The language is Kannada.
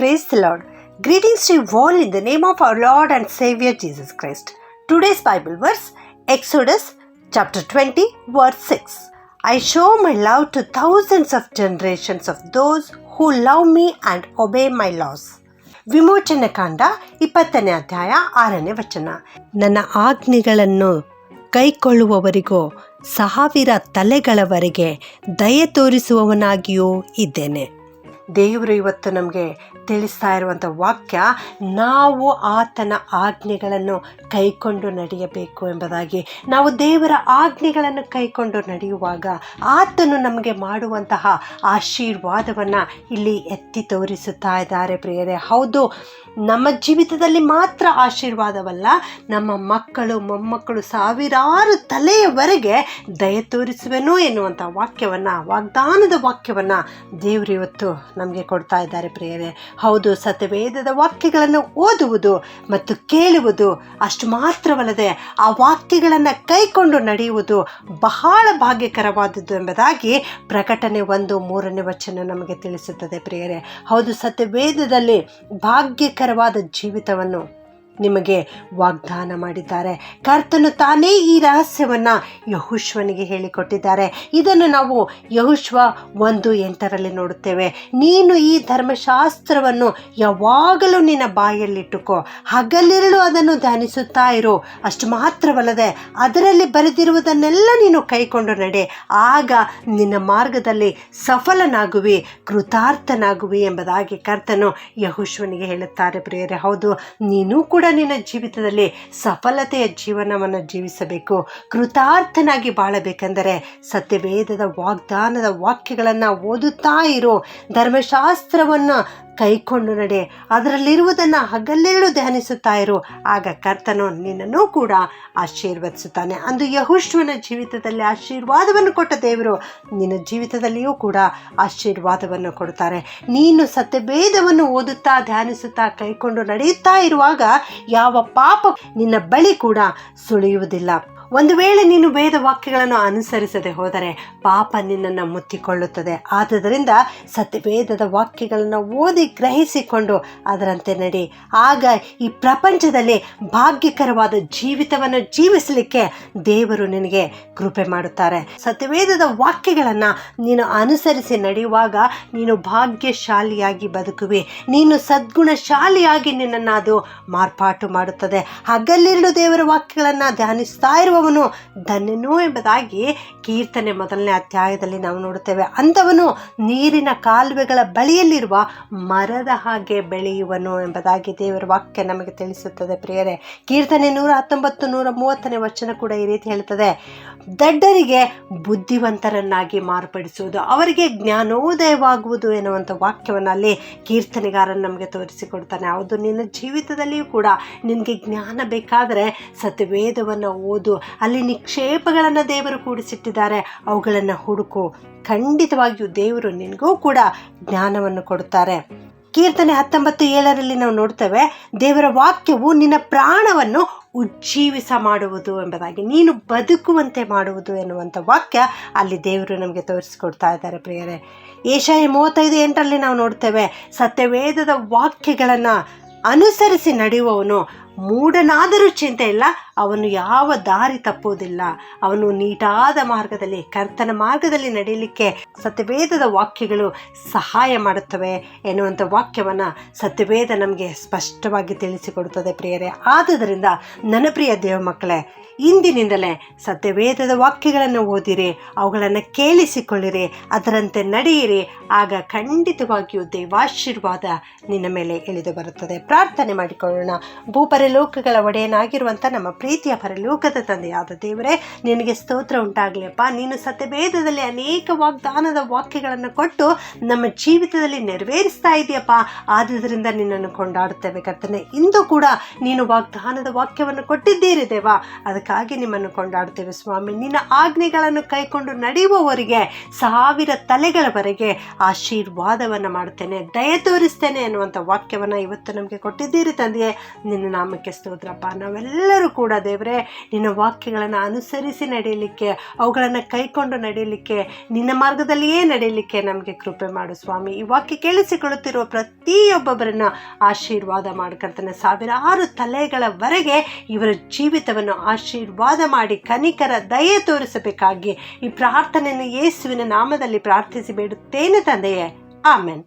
Praise the Lord. Greetings to you all in the name of our Lord and Savior Jesus Christ. Today's Bible verse Exodus chapter 20, verse 6. I show my love to thousands of generations of those who love me and obey my laws. ವಿಮೋಚನೆ ಕಾಂಡ ಇಪ್ಪತ್ತನೇ ಅಧ್ಯಾಯ ಆರನೇ ವಚನ ನನ್ನ ಆಜ್ಞೆಗಳನ್ನು ಕೈಕೊಳ್ಳುವವರಿಗೂ ಸಾವಿರ ತಲೆಗಳವರೆಗೆ ದಯೆ ತೋರಿಸುವವನಾಗಿಯೂ ಇದ್ದೇನೆ ದೇವರು ಇವತ್ತು ನಮಗೆ ತಿಳಿಸ್ತಾ ಇರುವಂಥ ವಾಕ್ಯ, ನಾವು ಆತನ ಆಜ್ಞೆಗಳನ್ನು ಕೈಕೊಂಡು ನಡೆಯಬೇಕು ಎಂಬುದಾಗಿ. ನಾವು ದೇವರ ಆಜ್ಞೆಗಳನ್ನು ಕೈಕೊಂಡು ನಡೆಯುವಾಗ ಆತನು ನಮಗೆ ಮಾಡುವಂತಹ ಆಶೀರ್ವಾದವನ್ನು ಇಲ್ಲಿ ಎತ್ತಿ ತೋರಿಸುತ್ತಾ ಇದ್ದಾರೆ ಪ್ರಿಯರೇ. ಹೌದು, ನಮ್ಮ ಜೀವಿತದಲ್ಲಿ ಮಾತ್ರ ಆಶೀರ್ವಾದವಲ್ಲ, ನಮ್ಮ ಮಕ್ಕಳು, ಮೊಮ್ಮಕ್ಕಳು ಸಾವಿರಾರು ತಲೆಯವರೆಗೆ ದಯ ತೋರಿಸುವೆನೋ ಎನ್ನುವಂಥ ವಾಕ್ಯವನ್ನು, ವಾಗ್ದಾನದ ವಾಕ್ಯವನ್ನು ದೇವರು ಇವತ್ತು ನಮಗೆ ಕೊಡ್ತಾ ಇದ್ದಾರೆ ಪ್ರಿಯರೇ. ಹೌದು, ಸತ್ಯವೇದದ ವಾಕ್ಯಗಳನ್ನು ಓದುವುದು ಮತ್ತು ಕೇಳುವುದು ಅಷ್ಟು ಮಾತ್ರವಲ್ಲದೆ ಆ ವಾಕ್ಯಗಳನ್ನು ಕೈಕೊಂಡು ನಡೆಯುವುದು ಬಹಳ ಭಾಗ್ಯಕರವಾದದ್ದು ಎಂಬುದಾಗಿ ಪ್ರಕಟಣೆ ಒಂದು ಮೂರನೇ ವಚನ ನಮಗೆ ತಿಳಿಸುತ್ತದೆ ಪ್ರಿಯರೇ. ಹೌದು, ಸತ್ಯವೇದದಲ್ಲಿ ಭಾಗ್ಯಕರವಾದ ಜೀವಿತವನ್ನು ನಿಮಗೆ ವಾಗ್ದಾನ ಮಾಡಿದ್ದಾರೆ. ಕರ್ತನು ತಾನೇ ಈ ರಹಸ್ಯವನ್ನು ಯಹುಶ್ವನಿಗೆ ಹೇಳಿಕೊಟ್ಟಿದ್ದಾರೆ. ಇದನ್ನು ನಾವು ಯಹುಶ್ವ ಒಂದು ಎಂಟರಲ್ಲಿ ನೋಡುತ್ತೇವೆ. ನೀನು ಈ ಧರ್ಮಶಾಸ್ತ್ರವನ್ನು ಯಾವಾಗಲೂ ನಿನ್ನ ಬಾಯಲ್ಲಿಟ್ಟುಕೋ. ಹಗಲಿರಲು ಅದನ್ನು ಧ್ಯಾನಿಸುತ್ತಾ ಇರು. ಅಷ್ಟು ಮಾತ್ರವಲ್ಲದೆ ಅದರಲ್ಲಿ ಬರೆದಿರುವುದನ್ನೆಲ್ಲ ನೀನು ಕೈಕೊಂಡು ನಡೆ. ಆಗ ನಿನ್ನ ಮಾರ್ಗದಲ್ಲಿ ಸಫಲನಾಗುವಿ, ಕೃತಾರ್ಥನಾಗುವಿ ಎಂಬುದಾಗಿ ಕರ್ತನು ಯಹುಶ್ವನಿಗೆ ಹೇಳುತ್ತಾರೆ ಪ್ರಿಯರೇ. ಹೌದು, ನೀನು ಕೂಡ ನಿನ್ನ ಜೀವಿತದಲ್ಲಿ ಸಫಲತೆಯ ಜೀವನವನ್ನು ಜೀವಿಸಬೇಕು. ಕೃತಾರ್ಥನಾಗಿ ಬಾಳಬೇಕೆಂದರೆ ಸತ್ಯವೇದದ ವಾಗ್ದಾನದ ವಾಕ್ಯಗಳನ್ನು ಓದುತ್ತಾ ಇರೋ. ಧರ್ಮಶಾಸ್ತ್ರವನ್ನು ಕೈಕೊಂಡು ನಡೆ. ಅದರಲ್ಲಿರುವುದನ್ನು ಹಗಲೆರಡು ಧ್ಯಾನಿಸುತ್ತಾ ಇರು. ಆಗ ಕರ್ತನು ನಿನ್ನನ್ನು ಕೂಡ ಆಶೀರ್ವದಿಸುತ್ತಾನೆ. ಅಂದು ಯಹುಶ್ವನ ಜೀವಿತದಲ್ಲಿ ಆಶೀರ್ವಾದವನ್ನು ಕೊಟ್ಟ ದೇವರು ನಿನ್ನ ಜೀವಿತದಲ್ಲಿಯೂ ಕೂಡ ಆಶೀರ್ವಾದವನ್ನು ಕೊಡುತ್ತಾರೆ. ನೀನು ಸತ್ಯಭೇದವನ್ನು ಓದುತ್ತಾ, ಧ್ಯಾನಿಸುತ್ತಾ, ಕೈಕೊಂಡು ನಡೆಯುತ್ತಾ ಇರುವಾಗ ಯಾವ ಪಾಪ ನಿನ್ನ ಬಳಿ ಕೂಡ ಸುಳಿಯುವುದಿಲ್ಲ. ಒಂದು ವೇಳೆ ನೀನು ವೇದ ವಾಕ್ಯಗಳನ್ನು ಅನುಸರಿಸದೆ ಹೋದರೆ ಪಾಪ ನಿನ್ನನ್ನು ಮುತ್ತಿಕೊಳ್ಳುತ್ತದೆ. ಆದುದರಿಂದ ಸತ್ಯವೇದದ ವಾಕ್ಯಗಳನ್ನು ಓದಿ ಗ್ರಹಿಸಿಕೊಂಡು ಅದರಂತೆ ನಡಿ. ಆಗ ಈ ಪ್ರಪಂಚದಲ್ಲಿ ಭಾಗ್ಯಕರವಾದ ಜೀವಿತವನ್ನು ಜೀವಿಸಲಿಕ್ಕೆ ದೇವರು ನಿನಗೆ ಕೃಪೆ ಮಾಡುತ್ತಾರೆ. ಸತ್ಯವೇದದ ವಾಕ್ಯಗಳನ್ನು ನೀನು ಅನುಸರಿಸಿ ನಡೆಯುವಾಗ ನೀನು ಭಾಗ್ಯಶಾಲಿಯಾಗಿ ಬದುಕುವಿ. ನೀನು ಸದ್ಗುಣಶಾಲಿಯಾಗಿ ನಿನ್ನನ್ನು ಅದು ಮಾರ್ಪಾಟು ಮಾಡುತ್ತದೆ. ಹಗಲಿರಲು ದೇವರ ವಾಕ್ಯಗಳನ್ನು ಧ್ಯಾನಿಸ್ತಾ ಇರುವವನು ಧನ್ಯನು ಎಂಬುದಾಗಿ ಕೀರ್ತನೆ ಮೊದಲನೇ ಅಧ್ಯಾಯದಲ್ಲಿ ನಾವು ನೋಡುತ್ತೇವೆ. ಅಂಥವನು ನೀರಿನ ಕಾಲುವೆಗಳ ಬಳಿಯಲ್ಲಿರುವ ಮರದ ಹಾಗೆ ಬೆಳೆಯುವನು ಎಂಬುದಾಗಿ ದೇವರ ವಾಕ್ಯ ನಮಗೆ ತಿಳಿಸುತ್ತದೆ ಪ್ರಿಯರೇ. ಕೀರ್ತನೆ ನೂರ ಹತ್ತೊಂಬತ್ತು, ನೂರ ಮೂವತ್ತನೇ ವಚನ ಕೂಡ ಈ ರೀತಿ ಹೇಳುತ್ತದೆ ದಡ್ಡರಿಗೆ ಬುದ್ಧಿವಂತರನ್ನಾಗಿ ಮಾರ್ಪಡಿಸುವುದು, ಅವರಿಗೆ ಜ್ಞಾನೋದಯವಾಗುವುದು ಎನ್ನುವಂಥ ವಾಕ್ಯವನ್ನು ಅಲ್ಲಿ ಕೀರ್ತನೆಗಾರನು ನಮಗೆ ತೋರಿಸಿಕೊಡ್ತಾನೆ. ಹೌದು, ನಿನ್ನ ಜೀವಿತದಲ್ಲಿಯೂ ಕೂಡ ನಿನಗೆ ಜ್ಞಾನ ಬೇಕಾದರೆ ಸತ್ಯವೇದವನ್ನು ಓದು ಅಲ್ಲಿ ನಿಕ್ಷೇಪಗಳನ್ನು ದೇವರು ಕೂಡಿಸಿಟ್ಟಿದ್ದಾರೆ. ಅವುಗಳನ್ನು ಹುಡುಕು. ಖಂಡಿತವಾಗಿಯೂ ದೇವರು ನಿನಗೂ ಕೂಡ ಜ್ಞಾನವನ್ನು ಕೊಡುತ್ತಾರೆ. ಕೀರ್ತನೆ ಹತ್ತೊಂಬತ್ತು ಏಳರಲ್ಲಿ ನಾವು ನೋಡ್ತೇವೆ, ದೇವರ ವಾಕ್ಯವು ನಿನ್ನ ಪ್ರಾಣವನ್ನು ಉಜ್ಜೀವಿಸ ಮಾಡುವುದು ಎಂಬುದಾಗಿ. ನೀನು ಬದುಕುವಂತೆ ಮಾಡುವುದು ಎನ್ನುವಂಥ ವಾಕ್ಯ ಅಲ್ಲಿ ದೇವರು ನಮಗೆ ತೋರಿಸಿಕೊಡ್ತಾ ಇದ್ದಾರೆ ಪ್ರಿಯರೇ. ಏಷಾಯ ಮೂವತ್ತೈದು ಎಂಟರಲ್ಲಿ ನಾವು ನೋಡ್ತೇವೆ, ಸತ್ಯವೇದದ ವಾಕ್ಯಗಳನ್ನು ಅನುಸರಿಸಿ ನಡೆಯುವವನು ಮೂಢನಾದರೂ ಚಿಂತೆ ಇಲ್ಲ. ಅವನು ಯಾವ ದಾರಿ ತಪ್ಪುವುದಿಲ್ಲ. ಅವನು ನೀಟಾದ ಮಾರ್ಗದಲ್ಲಿ, ಕರ್ತನ ಮಾರ್ಗದಲ್ಲಿ ನಡೆಯಲಿಕ್ಕೆ ಸತ್ಯವೇದದ ವಾಕ್ಯಗಳು ಸಹಾಯ ಮಾಡುತ್ತವೆ ಎನ್ನುವಂಥ ವಾಕ್ಯವನ್ನು ಸತ್ಯವೇದ ನಮಗೆ ಸ್ಪಷ್ಟವಾಗಿ ತಿಳಿಸಿಕೊಡುತ್ತದೆ ಪ್ರಿಯರೇ. ಆದುದರಿಂದ ನನ್ನ ಪ್ರಿಯ ದೇವ ಮಕ್ಕಳೇ, ಇಂದಿನಿಂದಲೇ ಸತ್ಯವೇದದ ವಾಕ್ಯಗಳನ್ನು ಓದಿರಿ, ಅವುಗಳನ್ನು ಕೇಳಿಸಿಕೊಳ್ಳಿರಿ, ಅದರಂತೆ ನಡೆಯಿರಿ. ಆಗ ಖಂಡಿತವಾಗಿಯೂ ದೇವಾಶೀರ್ವಾದ ನಿನ್ನ ಮೇಲೆ ಇಳಿದು ಬರುತ್ತದೆ. ಪ್ರಾರ್ಥನೆ ಮಾಡಿಕೊಳ್ಳೋಣ. ಭೂಪರಲೋಕಗಳ ಒಡೆಯನಾಗಿರುವಂಥ ನಮ್ಮ ಪ್ರೀತಿಯ ಪರಲೋಕದ ತಂದೆಯಾದ ದೇವರೇ, ನಿನಗೆ ಸ್ತೋತ್ರ ಉಂಟಾಗಲಿಯಪ್ಪ. ನೀನು ಸತ್ಯಭೇದದಲ್ಲಿ ಅನೇಕ ವಾಗ್ದಾನದ ವಾಕ್ಯಗಳನ್ನು ಕೊಟ್ಟು ನಮ್ಮ ಜೀವಿತದಲ್ಲಿ ನೆರವೇರಿಸ್ತಾ ಇದೆಯಪ್ಪ. ಆದ್ದರಿಂದ ನಿನ್ನನ್ನು ಕೊಂಡಾಡುತ್ತೇವೆ ಕರ್ತನೆ. ಇಂದು ಕೂಡ ನೀನು ವಾಗ್ದಾನದ ವಾಕ್ಯವನ್ನು ಕೊಟ್ಟಿದ್ದೀರಿ ದೇವ. ಅದಕ್ಕಾಗಿ ನಿಮ್ಮನ್ನು ಕೊಂಡಾಡ್ತೇವೆ ಸ್ವಾಮಿ. ನಿನ್ನ ಆಜ್ಞೆಗಳನ್ನು ಕೈಕೊಂಡು ನಡೆಯುವವರಿಗೆ, ಸಾವಿರ ತಲೆಗಳವರೆಗೆ ಆಶೀರ್ವಾದವನ್ನು ಮಾಡುತ್ತೇನೆ. ದಯ ತೋರಿಸ್ತೇನೆ ಅನ್ನುವಂಥ ವಾಕ್ಯವನ್ನು ಇವತ್ತು ನಮಗೆ ಕೊಟ್ಟಿದ್ದೀರಿ ತಂದೆಯೇ. ನಿನ್ನ ನಾಮಕ್ಕೆ ನಾಮಕ್ಕೆ ಸ್ತೋತ್ರಪ್ಪ ನಾವೆಲ್ಲರೂ ಕೂಡ ದೇವರೇ, ನಿನ್ನ ವಾಕ್ಯಗಳನ್ನು ಅನುಸರಿಸಿ ನಡೆಯಲಿಕ್ಕೆ, ಅವುಗಳನ್ನು ಕೈಕೊಂಡು ನಡೆಯಲಿಕ್ಕೆ, ನಿನ್ನ ಮಾರ್ಗದಲ್ಲಿಯೇ ನಡೆಯಲಿಕ್ಕೆ ನಮಗೆ ಕೃಪೆ ಮಾಡು ಸ್ವಾಮಿ. ಈ ವಾಕ್ಯ ಕೇಳಿಸಿಕೊಳ್ಳುತ್ತಿರುವ ಪ್ರತಿಯೊಬ್ಬೊಬ್ಬರನ್ನು ಆಶೀರ್ವಾದ ಮಾಡ್ಕೊಳ್ತಾನೆ ಸಾವಿರಾರು ತಲೆಗಳವರೆಗೆ ಇವರ ಜೀವಿತವನ್ನು ಆಶೀರ್ವಾದ ಮಾಡಿ ಕನಿಕರ ದಯೆ ತೋರಿಸಬೇಕಾಗಿ ಈ ಪ್ರಾರ್ಥನೆಯನ್ನು ಯೇಸುವಿನ ನಾಮದಲ್ಲಿ ಪ್ರಾರ್ಥಿಸಿ ಬೇಡುತ್ತೇನೆ ತಂದೆಯೇ. ಆಮೆನ್.